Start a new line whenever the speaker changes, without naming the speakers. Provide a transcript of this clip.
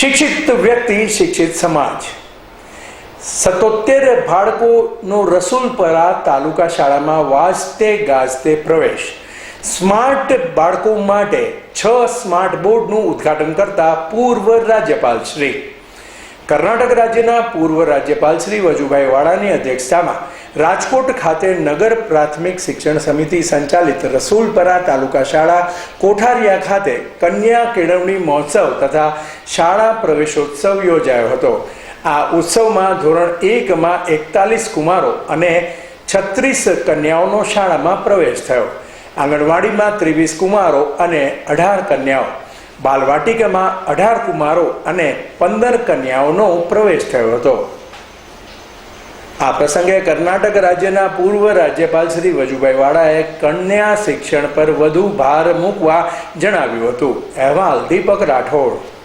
શિક્ષિત વ્યક્તિ, શિક્ષિત સમાજ. સત્તોતેર બાળકોનો રસુલપરા તાલુકા શાળામાં વાજતે ગાજતે પ્રવેશ. સ્માર્ટ બાળકો માટે છ સ્માર્ટ બોર્ડનું ઉદ્ઘાટન કરતા પૂર્વ રાજ્યપાલ શ્રી કર્ણાટક રાજ્યના પૂર્વ રાજ્યપાલ શ્રી વજુભાઈ વાળાની અધ્યક્ષતામાં રાજકોટ ખાતે નગર પ્રાથમિક શિક્ષણ સમિતિ સંચાલિત રસુલપરા તાલુકા શાળા કોઠારિયા ખાતે કન્યા કેળવણી મહોત્સવ તથા શાળા પ્રવેશોત્સવ યોજાયો હતો. આ ઉત્સવમાં ધોરણ એકમાં એકતાલીસ કુમારો અને છત્રીસ કન્યાઓનો શાળામાં પ્રવેશ થયો. આંગણવાડીમાં ત્રેવીસ કુમારો અને અઢાર કન્યાઓ. બાલવાટિકામાં અઢાર કુમારો અને પંદર કન્યાઓનો પ્રવેશ થયો હતો. આ પ્રસંગે કર્ણાટક રાજ્યના પૂર્વ રાજ્યપાલ શ્રી વજુભાઈ વાળાએ કન્યા શિક્ષણ પર વધુ ભાર મૂકવા જણાવ્યું હતું. અહેવાલ દીપક રાઠોડ.